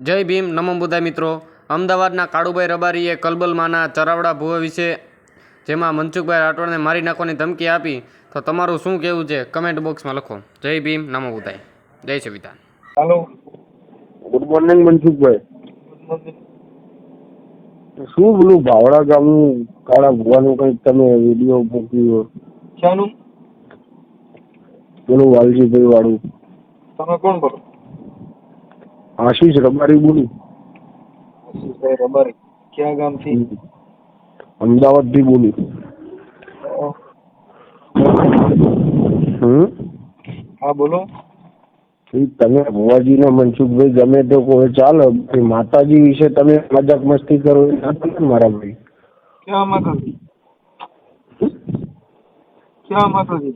જય ભીમ નમો બુદ્ધાય મિત્રો. અમદાવાદના કાળુભાઈ રબારીએ કલબલમાંના ચરાવડા ભૂવા વિશે જેમાં મનસુખભાઈ રાઠોડને મારી નાખવાની ધમકી આપી તો તમારું શું કહેવું છે? કમેન્ટ બોક્સમાં લખો. જય ભીમ નમો બુદ્ધાય. જય Savita hello. Good morning Mansukhbhai. શું પેલું ભાવડા ગામનું કાળા ભૂવાનું કંઈક તમે વીડિયો મૂક્યો શાનું? પેલું વાલજીભાઈ વાળું. તમે કોણ બોલો? આશીષ રબારી બોલું. આશીષભાઈ રબારી. ક્યાં ગામથી? અમદાવાદથી બોલું. હમ? હા બોલો. તમે તમે ભુવાજીને મનસુખભાઈ ગમે તે કોઈ ચાલો. માતાજી વિશે તમે મજાક મસ્તી કરો ના મારા ભાઈ. ક્યાં માતાજી? ક્યાં માતાજી?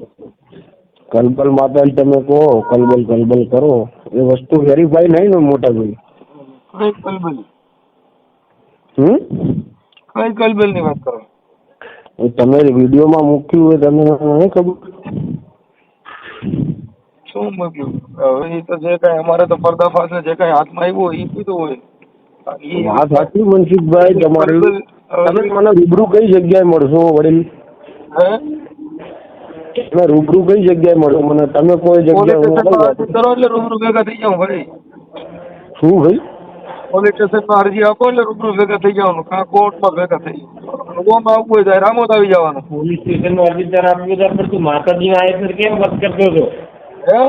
કલબલ માતાજી તમે કહો કલબલ કલબલ કરો. એ વસ્તુ વેરીફાઈ નહીં ને મોટા ભાઈ. કઈ કલબલ? હમ? કઈ કલબલની વાત કરો? એ તમે વિડીયોમાં મૂક્યું હોય તમને નહીં ખબર. શું મૂક્યું? હવે એ તો જે કઈ અમારે તો પર્દાફાશ જે કઈ હાથમાં આવ્યું હોય એ કીધું હોય. વાત સાચી મનસુખભાઈ તમારે. તમે મને રૂબરૂ કઈ જગ્યાએ મળશો વડીલ? હે? તમે રૂબરૂ કઈ જગ્યાએ મળો? મને તમે કોઈ જગ્યાએ કરો એટલે રૂબરૂ ભેગા થઈ જાઉં ભાઈ શું ભાઈ? પોલીસ સ્ટેશનમાં અરજી આપો એટલે રૂબરૂ ભેગા થઈ જવાનું. કાં કોર્ટમાં ભેગા થઈ ગોમાં આવવું હોય ત્યારે રામોદ આવી જવાનું. પોલીસ સ્ટેશનમાં ત્યારે આપ્યો ત્યારે પણ તું માતાજી આયે સર કેમ વાત કરતો હતો? હે?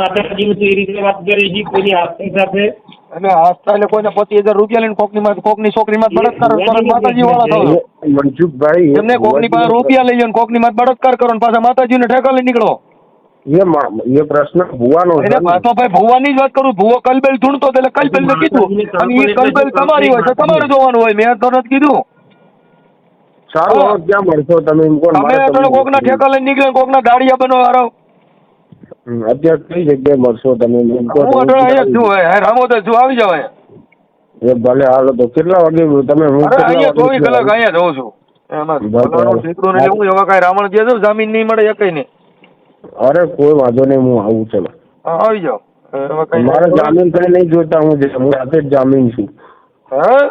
માતાજી તું એ રીતે વાત કરી છે કોઈની આપણી સાથે અને આસ્થા એટલે કોઈને પચીસ હજાર રૂપિયા લઈને કોકની માં કોકની છોકરી માં બળાત્કાર કરો. માતાજી વાળા થયો મનસુખભાઈ એમને કોકની પાસે રૂપિયા લઈ જાઓ કોકની માં બળાત્કાર કરો પાછા માતાજી ને ઠેકા લઈ નીકળો. એ પ્રશ્ન ભુવાનો છે પાછો ભાઈ ભુવાની જ વાત કરું. ભુવો કલબેલ ઢૂંઢતો તો એટલે કલબેલ ને કીધું. અને એ કલબેલ તમારી હોય તો તમારે જોવાનું હોય. મેં તો નથી કીધું. સારું હવે ક્યાં મળશો તમે કોકના ઠેકા લઈને નીકળે કોક કોકના દાડિયા બનો હારો. અત્યારે કઈ જગ્યાએ મળશો તમે? હું અહીંયા છું છું આવી જાવ અહીંયા. એ ભલે હાલો તો કેટલા વાગે તમે હું અહીંયા ચોવીસ કલાક અહીંયા જઉં છું. જે જામીન નહીં મળે એકઈ નહીં. અરે કોઈ વાંધો નહીં હું આવું ચલો. આવી જાઓ. મારે જામીન કઈ નહીં જોતા હું હું જાતે જ જામીન છું. હા?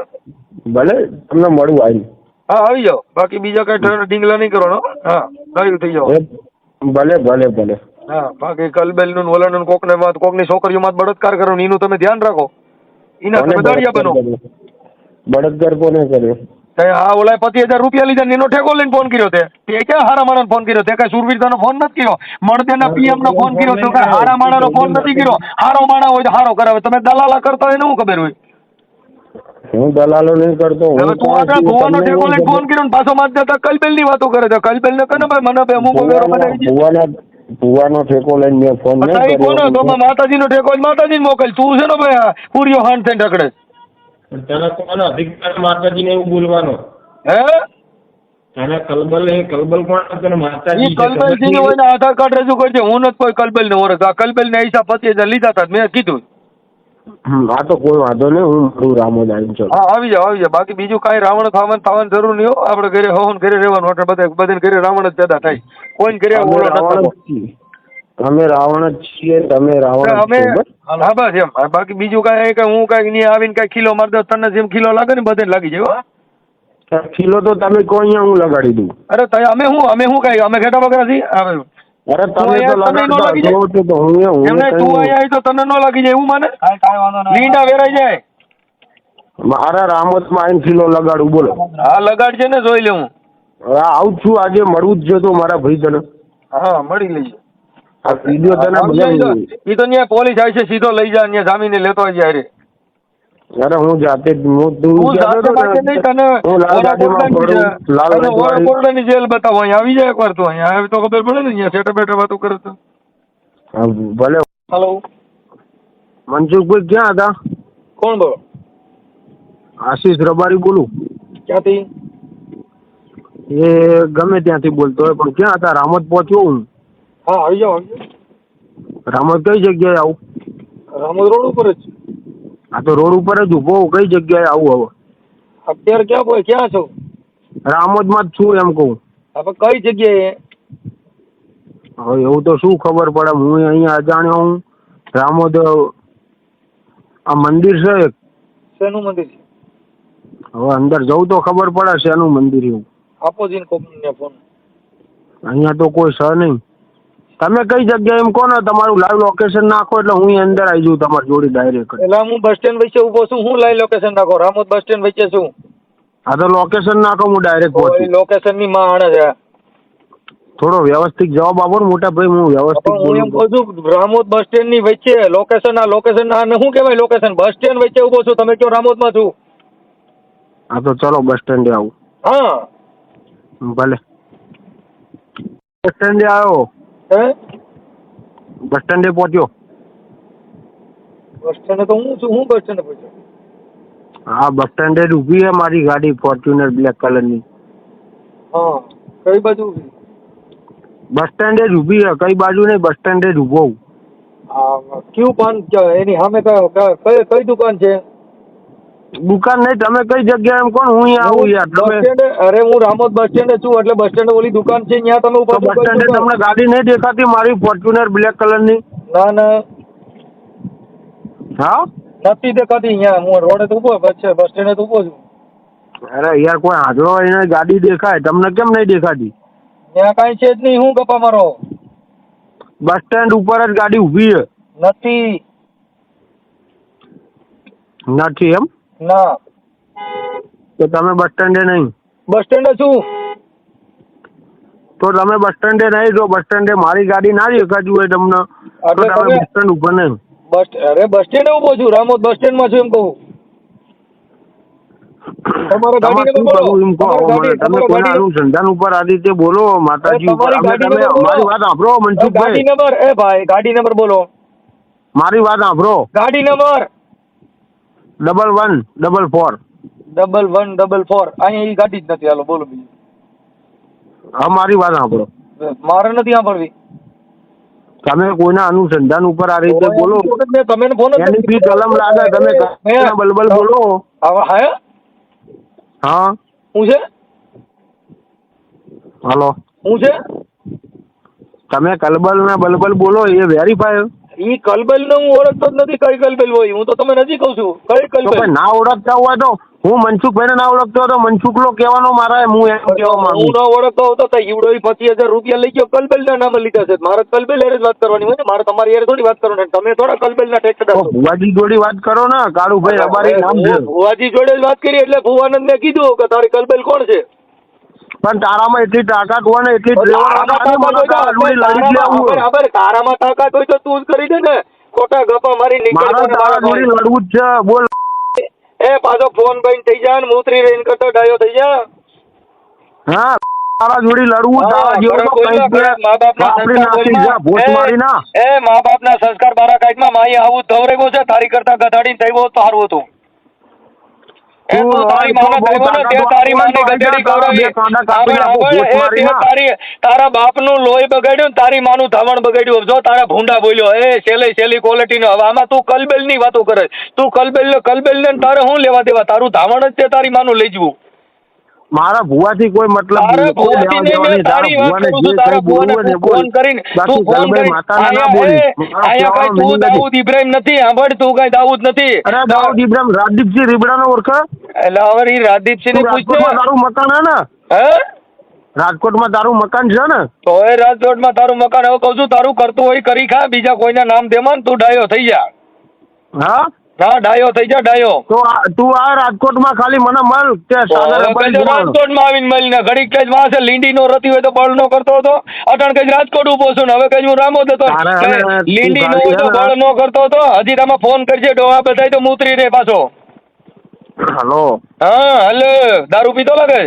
ભલે તમને મળું આવી હા આવી જાઓ. બાકી બીજા કઈ ઢીંગલા નહીં કરવાનો હા. થઈ જાઓ. ભલે ભલે ભલે. હા બાકી કલબેલનું ઓલાનું કોક ને વાત કોકની છોકરીઓ માં બળત્કાર કરો એનું તમે ધ્યાન રાખો. એના તમે દાડિયા બનો. બળત્કાર કોને કર્યો? તે હા ઓલા પતિ હજાર રૂપિયા લીધા એનો ઠેકો લઈને ફોન કર્યો તે. તે ક્યાં હારા માણસ ફોન કર્યો? તે કઈ સુરવીરતાનો ફોન નથી કર્યો. મળદેના પીએમ નો ફોન કર્યો તો કઈ હારા માણાનો ફોન નથી કર્યો. હારો માણા હોય તો હારો કરાવે. તમે દલાલા કરતા હોય ને શું ખબર હોય? હું દલાલો નહીં કરતો હું તું આગળ છું? ભુવાનો ઠેકો લઈને ફોન કર્યો ને પાછો માર દેતા કલબેલની વાતો કરે છે. કલબેલ ને કને ભાઈ મને બે હું વેરો ભુવાનો- બનાવી ભુવાનો ઠેકો લઈને મેં ફોન નહીં તો કર્યો. માતાજી નો ઠેકો માતાજી ને મોકલ. તું છે ને ભાઈ કુરિયો પૂરીઓ હાંડ થઈને ઢકડે પણ તને કોનો અધિકાર માતાજીને એવું બોલવાનો? હે? તને કલબલ એ કલબલ કોણ તને માતાજી? કલબેલ હોય ને આધાર કાર્ડ રજૂ કરજે. હું નથી કોઈ કલબેલ ને ઓળખ આ કલબેલ ને હિસાબ હજાર લીધા હતા મેં કીધું. આ તો કોઈ વાંધો નહીં હું મારું રામોદ આવી ચાલો. હા આવી જાવ આવી જાવ બાકી બીજું કાંઈ રાવણ ખાવાનું થવાની જરૂર નહીં હો. આપણે ઘરે હોન ઘરે રહેવાનું. એટલે બધા બધાને ઘરે રાવણ જ પેદા થાય. કોઈને ઘરે અમે ઓળો રાવણ નથી જ છીએ. અમે રાવણ જ છીએ તમે રાવણ અમે હા બસ એમ. બાકી બીજું કાંઈ કે હું કાંઈક નહીં આવીને કાંઈ કિલો મારી દઉં તને જેમ કિલો લાગે ને બધે લાગી જાય ખીલો તો તમે કહો અહીંયા હું લગાડી દઉં. અરે તય અમે હું અમે શું કાંઈ અમે ઘેટા વગર છીએ અરે તમે તો તો હું હું એમને તું. તો તને ન લાગી જાય એવું માને? લીંડા વેરાઈ જાય. મારા રામોદમાં આવીને કિલો લગાડું બોલો. હા લગાડજે ને જોઈ લે હું આવું છું આજે મળવું જ છે તો મારા ભાઈ તને હા મળી લઈએ આ વીડિયો તને એ તો ત્યાં પોલીસ આવી છે સીધો લઈ જાય ત્યાં જામીને લેતો હોય જાય રે અરે હું જાતે હું હું જાતે નહીં તને જેલ બતાવો અહીંયા આવી જાય એકવાર તું અહીંયા આવી તો ખબર પડે ને અહીંયા સેટા બેટર વાતો કરે તો. ભલે. હલો. મનસુખભાઈ ક્યાં હતા? કોણ બોલો? આશીષ રબારી બોલું. ક્યાંથી? એ ગમે ત્યાંથી બોલતો હોય પણ ક્યાં હતા? રામત પહોંચ્યો હું. હા આવી જાઓ આવી જાઓ. રામોદ કઈ જગ્યાએ આવું? રામત રોડ ઉપર જ. આ તો રોડ ઉપર જ ઊભો કઈ જગ્યાએ આવું હવે? અત્યારે ક્યાં બોય ક્યાં છો? રામોદમાં જ છું એમ કહું. આપણે કઈ જગ્યાએ? હવે એવું તો શું ખબર પડે? હું અહીંયા અજાણ્યો હું. રામોદ આ મંદિર છે એક. શેનું મંદિર છે? હવે અંદર જવું તો ખબર પડે શેનું મંદિર એવું. આપો જીન કંપનીને ફોન. અહીંયા તો કોઈ છે નહીં. તમે કઈ જગ્યાએ એમ કહો ને તમારું લાઈવ લોકેશન નાખો એટલે હું અંદર આવી જાઉં તમારી જોડે ડાયરેક્ટ એટલે હું બસ સ્ટેન્ડ વચ્ચે ઊભો છું હું લાઈવ લોકેશન નાખો રામોદ બસ સ્ટેન્ડ વચ્ચે છું. હા તો લોકેશન નાખો હું ડાયરેક્ટ પહોંચું. લોકેશનની માં આણે છે. થોડો વ્યવસ્થિત જવાબ આપો ને મોટા ભાઈ હું વ્યવસ્થિત હું એમ કહું છું રામોદ બસ સ્ટેન્ડની વચ્ચે લોકેશન આ લોકેશન આ શું કહેવાય લોકેશન બસ સ્ટેન્ડ વચ્ચે ઊભો છું તમે કયો રામોદમાં છું? હા તો ચલો બસ સ્ટેન્ડે આવું. હા. ભલે. બસ સ્ટેન્ડે આવ્યો બસ સ્ટેન્ડે પહોંચ્યો. બસ સ્ટેન્ડ તો હું છું હું બસ સ્ટેન્ડ પહોંચ્યો? હા બસ સ્ટેન્ડે જ ઊભી છે મારી ગાડી ફોર્ચ્યુનર બ્લેક કલરની. હા કઈ બાજુ ઊભી? બસ સ્ટેન્ડે જ ઊભી છે કઈ બાજુ નહીં બસ સ્ટેન્ડે જ ઊભો હું. હા કયું પાન એની સામે કઈ કઈ દુકાન છે? દુકાન નહીં તમે કઈ જગ્યાએ એમ કોણ? હું અહીંયા આવું યાર. બસ તમે અરે હું રામોદ બસ સ્ટેન્ડે છું એટલે બસ સ્ટેન્ડ ઓલી દુકાન છે ત્યાં તમે ઉપર બસ સ્ટેન્ડે તમને ગાડી નહીં દેખાતી મારી ફોર્ચ્યુનર બ્લેક કલરની ના? ના હા? નથી દેખાતી અહીંયા હું રોડે તો ઊભો બસ છે બસ સ્ટેન્ડે તો ઊભો છું. અરે યાર કોઈ હાજરો એને ગાડી દેખાય તમને કેમ નહીં દેખાતી? ત્યાં કાંઈ છે જ નહીં હું ગપ્પા મારો? બસ સ્ટેન્ડ ઉપર જ ગાડી ઊભી છે. નથી. નથી એમ? ના. તો તમે બસ સ્ટેન્ડે નહીં? બસ સ્ટેન્ડે છું. તો તમે બસ સ્ટેન્ડે નહીં જો બસ સ્ટેન્ડે મારી ગાડી ના રેખાજી હોય તમને. એટલે તમે બસ સ્ટેન્ડ ઉપર નહીં. બસ અરે બસ સ્ટેન્ડે ઊભો છું રામોદ બસ સ્ટેન્ડમાં છું એમ કહું. તમારો ગાડી નંબર બોલો. કરવું એમ કહો તમારો મને? ગાડી તમે તમારો કોના અનુસંધાન ઉપર આ રીતે બોલો માતાજી ઉપર. અમે ગાડી તમે મારી વાત સાંભળો ગાડી મનસુખભાઈ. નંબર એ ભાઈ ગાડી નંબર બોલો. મારી વાત સાંભળો. ગાડી number. Double one double four double one double four અહીંયા એ ગાડી જ નથી. હાલો બોલો બીજું. હા મારી વાત સાંભળો. મારે નથી સાંભળવી. તમે કોઈના અનુસંધાન ઉપર આ રીતે બોલો. તમે ફોન એની બી કલમ લાગે તમે બલબલ બોલો. હે? હા. હું છે? હાલો. હું છે? તમે કલબલ ને બલબલ બોલો એ વેરીફાય ઈ કલબેલ ને હું ઓળખતો જ નથી કઈ કલબેલ હોય હું તો તમે નથી કહું છું કઈ કલબેલ? ના ઓળખતા હોય તો હું મનસુખભાઈ ને ના ઓળખતો હોય તો મનસુખ લો કહેવાનો મારા હું એમ કહેવા માંગુ હું ન ઓળખતો હોતો તો ઈવડો પચીસ હજાર રૂપિયા લઈ ગયો કલબેલ ના નામે લીધા છે. મારે કલબેલ જ વાત કરવાની હોય ને મારે તમારી હારે થોડી વાત કરવાની તમે થોડા કલબેલ ના ટેક્સદાર ભુવાજી જોડી વાત કરો ને કાળુભાઈ અમારી નામ ભુવાજી જોડે જ વાત કરી એટલે ભુવાનંદ ને કીધું કે તારી કલબેલ કોણ છે? પણ તારામાં એટલી તાકાત હોય ને એટલી તારામાં તાકાત હોય તો તારામાં- તાકાત હોય તો તું જ કરી દે ને. ખોટા ગપા મારી નીકળ લડવું જ છે. બોલ. એ પાછો ફોન બંધ થઈ જાય ને મૂત્રી રેન કરતો ડાયો થઈ જા. હા તારા જોડી લડવું તારા ખરાબ મા એ, મારી ના એ સંસ્કાર બારા કાઈટમાં માઈ આવું ધવરેગો છે. તારી કરતા ગધાડી થઈ ગયો તો સારું હતું. એ તારી ને. બાપ ના. લોહી બગાડ્યું તારી માનું ધાવણ બગાડ્યું. જો તારા ભૂંડા બોલ્યો એ સેલી સેલી ક્વોલિટીનો હવે આમાં તું કલબેલની વાતો કરે તું કલબેલ ને કલબેલ ને તારે શું લેવા દેવા? તારું ધાવણ જ તે તારી માનું લઈ જવું. મારા ભુવાથી કોઈ મતલબ તારે વાત કરું ભુવાને. ફોન કરીને તું ફોન કરીને માતાના ના બોલી. કઈ તું નથી. દાઉદ ઇબ્રાહિમ નથી સાંભળ તું કઈ દાઉદ નથી. અરે દાઉદ ઇબ્રાહિમ રાજદીપસિંહ રીબડાનો ઓળખ? એટલે હવે એ રાજદીપસિંહ ને પૂછ તારું મકાન હે ને? હે? રાજકોટમાં તારું મકાન છે ને? તો એ રાજકોટમાં તારું મકાન હવે કહું છું તારું કરતું હોય કરી ખા બીજા કોઈના નામ દેમાં તું ડાયો થઈ જા. હા? હા ડાયો થઈ જા ડાયો. તો તું આ રાજકોટમાં ખાલી મને મળ કે. રાજકોટમાં આવીને મળીને ઘડીક કઈ છે લીંડી નો રતી હોય તો બળ નો કરતો હતો. અટણ કઈ રાજકોટ ઊભો છું. ને હવે કઈ હું રામો હતો. લીંડી નો હોય તો બળ નો કરતો હતો. હજી તમે ફોન કરજે ડોહા બધાય તો મૂતરી રે પાછો. હલો. હા હલે. દારૂ પીતો લાગે?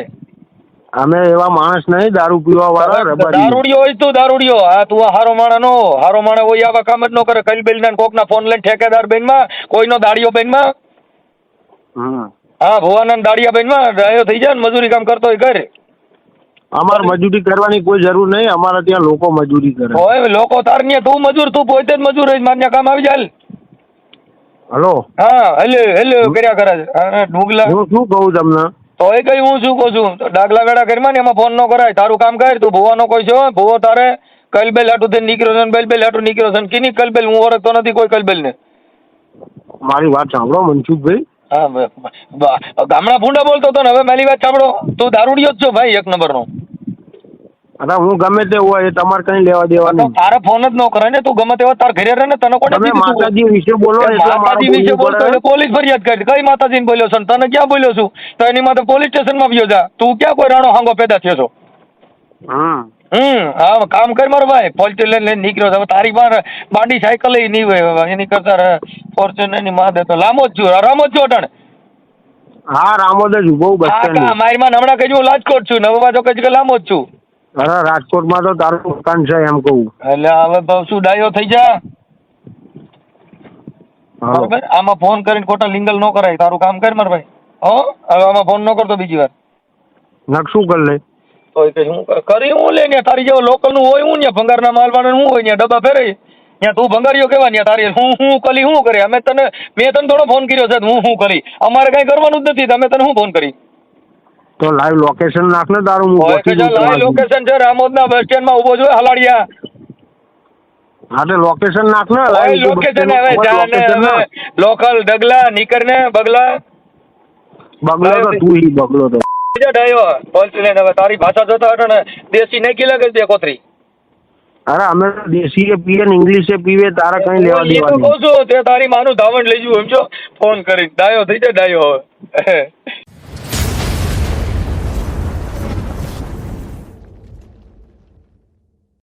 અમે એવા માણસ નહીં દારૂ પીવા વાળા રબારી. દારૂડિયો હોય તું દારૂડિયો. હા તું હારો માણા નો હારો માણા હોય આવા કામ જ ન કરે. કઈ બેન કોક ના ફોન લઈને ઠેકેદાર બેનમાં કોઈનો દાડિયો બેનમાં. હા ભુવાનંદ દાડિયા બેનમાં રહ્યો થઈ જાય ને મજૂરી કામ કરતો હોય ઘરે. અમારે મજૂરી કરવાની કોઈ જરૂર નહીં અમારા ત્યાં લોકો મજૂરી કરે. હોય લોકો તાર ને તું મજૂર તું પોતે જ મજૂર હોય માન્ય કામ આવી જાય. હલો. હા હેલો હેલો કર્યા કરે છે ડુગલા. હું શું કહું તમને? તો એ કઈ હું શું કહું છું? તો ડાગલા ગાડા કરીમાં ને એમાં ફોન ન કરાય. તારું કામ કર તું ભુવાનો કોઈ છો? ભુવો તારે કલબેલ હાટું થઈને નીકળ્યો છે બેલબેલ બેલ બેલ હાટું નીકળ્યો છે કીની કલબેલ? હું ઓળખતો નથી કોઈ કલબેલ ને મારી વાત સાંભળો મનસુખભાઈ. હા ગામડા ભૂંડા બોલતો હતો ને હવે મારી વાત સાંભળો. તું દારૂડિયો જ છો ભાઈ એક નંબરનો. અરે હું ગમે તે હોય એ તમારે કઈ લેવા દેવા દેવાનું તારે ફોન જ ન કરે ને તું ગમે તેવા તાર ઘરે રહે ને તને કોને માતાજી વિશે બોલો માતાજી વિશે બોલતો એટલે પોલીસ ફરિયાદ કરી. કઈ માતાજીને બોલ્યો છે તને ક્યાં બોલ્યો છું? તો એની માટે પોલીસ સ્ટેશનમાં ગયો જા. તું ક્યાં કોઈ રાણો હાંગો પેદા થયો છો? હમ. હમ હા કામ કર મારો ભાઈ. ફોર્ચ્યુનર લઈને નીકળ્યો હવે તારી પાસે બાડી સાયકલ નહીં હોય. એની કરતા ફોર્ચ્યુનરની માં દેતો લાંબો જ છું. રામો જ છું અટણ. હા રામોદ જ ઊભો બસ સ્ટેન્ડ. મારી માં હમણાં કઈ હું રાજકોટ છું. નવા બાજુ કઈ કે લાંબો જ છું. અરે રાજકોટમાં તો તારું દુકાન છે એમ કહું. એટલે હવે ભાવ શું ડાયો થઈ જા? બરોબર? આમાં ફોન કરીને ખોટા લિંગલ ન કરાય. તારું કામ કર માર ભાઈ. હો? હવે આમાં ફોન ન કરતો બીજી વાર. નક શું કર લે? તો કે હું કરી હું લે ને તારી જેવો લોકલનું હોય હું ને ભંગારના માલ વાળા હું હોય ને ડબ્બા ફેરે. ત્યાં તું ભંગારીઓ કેવા ને તારી? હું હું કલી હું કરે? અમે તને મેં તને થોડો ફોન કર્યો છે હું હું કરી. અમારે કઈ કરવાનું જ નથી. અમે તને હું ફોન કરી? તો લાઈવ લોકેશન નાખ ને તારું હું હોય કે પહોંચી ચાલ જઉં લાઈ તમારા સુધી. લોકેશન છે રામોદના બસ સ્ટેન્ડમાં ઊભો છું હલાડિયા. હા તો લોકેશન નાખ ને લાઈવ લોકેશન હવે હોય જા ને location હવે લોકલ ડગલા નીકળ ને બગલા. બગલો તો તું હી બગલો તો. જો ડાયો બોલતી હવે તારી ભાષા જોતા હતો ને દેશી નહીં કિલા કે દે કોતરી અરે અમે તો એ પીએ ને ઇંગ્લિશે પીવે તારા કઈ લેવા એ તો કહું છું તે તારી માનું ધાવણ લઈ જવું એમ છો? ફોન કરી ડાયો થઈ જાય ડાયો હવે